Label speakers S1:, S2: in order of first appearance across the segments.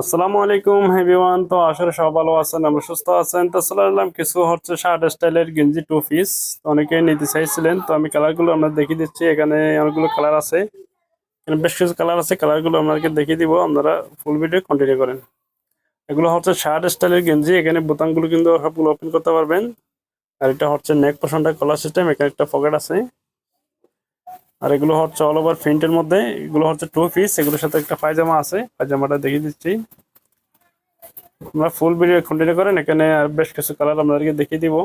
S1: আসসালামু আলাইকুম হেভিওয়ান তো আসলে সব ভালো আছেন, আমরা সুস্থ আছেন। তো এলাম কিছু হচ্ছে শার্ট স্টাইলের গেঞ্জি টু পিস অনেকেই নিতে চাইছিলেন, তো আমি কালারগুলো আমরা দেখিয়ে দিচ্ছি। এখানে অনেকগুলো কালার আছে। এখানে বেশ কিছু কালার আছে কালারগুলো আপনাকে দেখিয়ে দিব, আপনারা ফুল ভিডিও কন্টিনিউ করেন। এগুলো হচ্ছে শার্ট স্টাইলের গেঞ্জি, এখানে বোতামগুলো কিন্তু সবগুলো ওপেন করতে পারবেন। আর এটা হচ্ছে নেক পোষণটা কলার সিস্টেম এখানে একটা পকেট আছে। আর এগুলো হচ্ছে অল ওভার প্রিন্টের মধ্যে। এগুলো হচ্ছে টু পিস এগুলোর সাথে একটা পায়জামা আছে। পায়জামাটা দেখিয়ে দিচ্ছি। আমরা ফুল ভিডিও কন্টিনিউ করেন, এখানে আর বেশ কিছু কালার আপনাদেরকে দেখিয়ে দিব।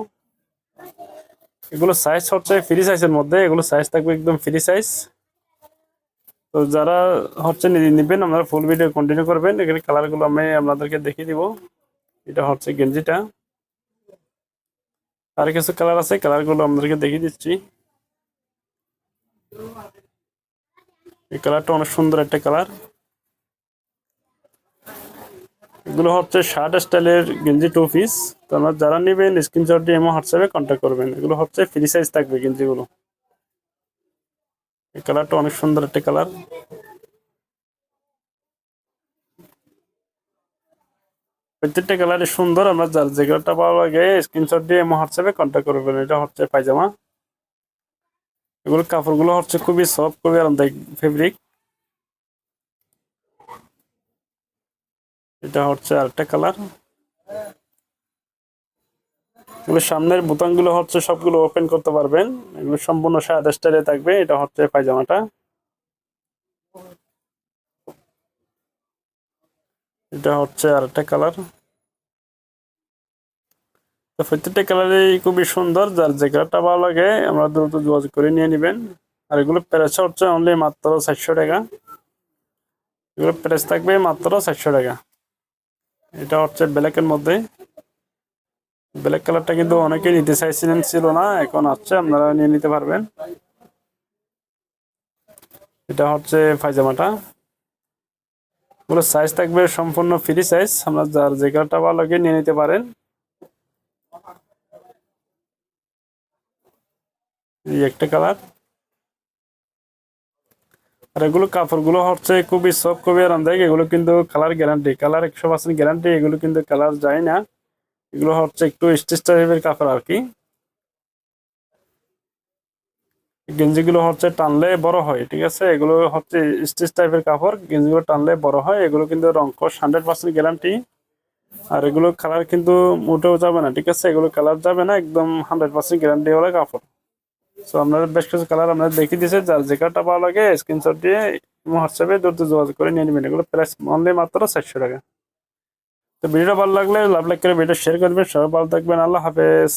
S1: এগুলো সাইজ হচ্ছে ফ্রি সাইজের মধ্যে। এগুলো সাইজ থাকবে একদম ফ্রি সাইজ তো যারা হচ্ছে নিবেন, আপনারা ফুল ভিডিও কন্টিনিউ করবেন। এখানে কালারগুলো আমি আপনাদেরকে দেখিয়ে দিব। এটা হচ্ছে গেঞ্জিটা। আর কিছু কালার আছে কালারগুলো আপনাদেরকে দেখিয়ে দিচ্ছি। এই কালারটা অনেক সুন্দর একটা কালার। এগুলো হচ্ছে শার্ট স্টাইলের গেঞ্জি টু পিস তো আপনারা যারা নেবেন স্ক্রিনশট দিয়ে এমন হোয়াটসঅ্যাপে কন্ট্যাক্ট করবেন। এগুলো হচ্ছে ফ্রি সাইজ থাকবে গেঞ্জিগুলো। এই কালারটা অনেক সুন্দর একটা কালার। প্রত্যেকটা কালারই সুন্দর। আমরা যার যে কালারটা ভালো লাগে স্ক্রিনশট দিয়ে এমন হোয়াটসঅ্যাপে কন্ট্যাক্ট করবেন। এটা হচ্ছে পায়জামা। এগুলো কাপড়গুলো হচ্ছে খুবই সফট খুবই আরামদায়ক ফেব্রিক এটা হচ্ছে আরেকটা কালার এগুলো সামনের বোতামগুলো হচ্ছে সবগুলো ওপেন করতে পারবেন। এগুলো সম্পূর্ণ সাদা স্টাইলে থাকবে। এটা হচ্ছে পায়জামাটা। এটা হচ্ছে আরেকটা কালার প্রত্যেকটা কালারই খুবই সুন্দর, যার যে কালারটা ভালো লাগে, আমরা দ্রুত যোগাযোগ করে নিয়ে নেবেন। আর এগুলো প্রাইস হচ্ছে অনলি মাত্র চারশো টাকা। এগুলো প্রাইস থাকবে মাত্র চারশো টাকা। এটা হচ্ছে ব্ল্যাকের মধ্যে। ব্ল্যাক কালারটা কিন্তু অনেকে নিতে চাইছিলেন, ছিল না, এখন আসছে, আপনারা নিয়ে নিতে পারবেন। এটা হচ্ছে পায়জামাটা। এগুলো সাইজ থাকবে সম্পূর্ণ ফ্রি সাইজ আপনার যার যে কালারটা ভালো লাগে নিয়ে নিতে পারেন। একটা কালার। আর এগুলো কাপড়গুলো হচ্ছে খুবই সফট খুবই আরামদায়ক। এগুলো কিন্তু কালার গ্যারান্টি কালার একশো পার্সেন্ট গ্যারান্টি এগুলো কিন্তু কালার যায় না। এগুলো হচ্ছে একটু স্টিচ টাইপের কাপড় আর কি। গেঞ্জিগুলো হচ্ছে টানলে বড় হয়, ঠিক আছে? এগুলো হচ্ছে স্টিচ টাইপের কাপড়, গেঞ্জিগুলো টানলে বড় হয়। এগুলো কিন্তু রংকশ হান্ড্রেড পার্সেন্ট গ্যারান্টি আর এগুলো কালার কিন্তু মোটেও যাবে না, ঠিক আছে? এগুলো কালার যাবে না, একদম হান্ড্রেড পার্সেন্ট গ্যারান্টি ওলা কাপড়। সো আপনারা বেশ কিছু কালার আপনাদের দেখিয়ে দিয়েছে। যার যে কালারটা ভালো লাগে স্ক্রিনশট দিয়ে হোয়াটসঅ্যাপে দ্রুত যোগাযোগ করে নিয়ে নেবেন। এগুলো প্রাইস অনলি মাত্র চারশো টাকা। তো ভিডিওটা ভালো লাগলে লাভ লাইক করে ভিডিও শেয়ার করবেন। সবাই ভালো থাকবেন। আল্লাহ হাফেজ।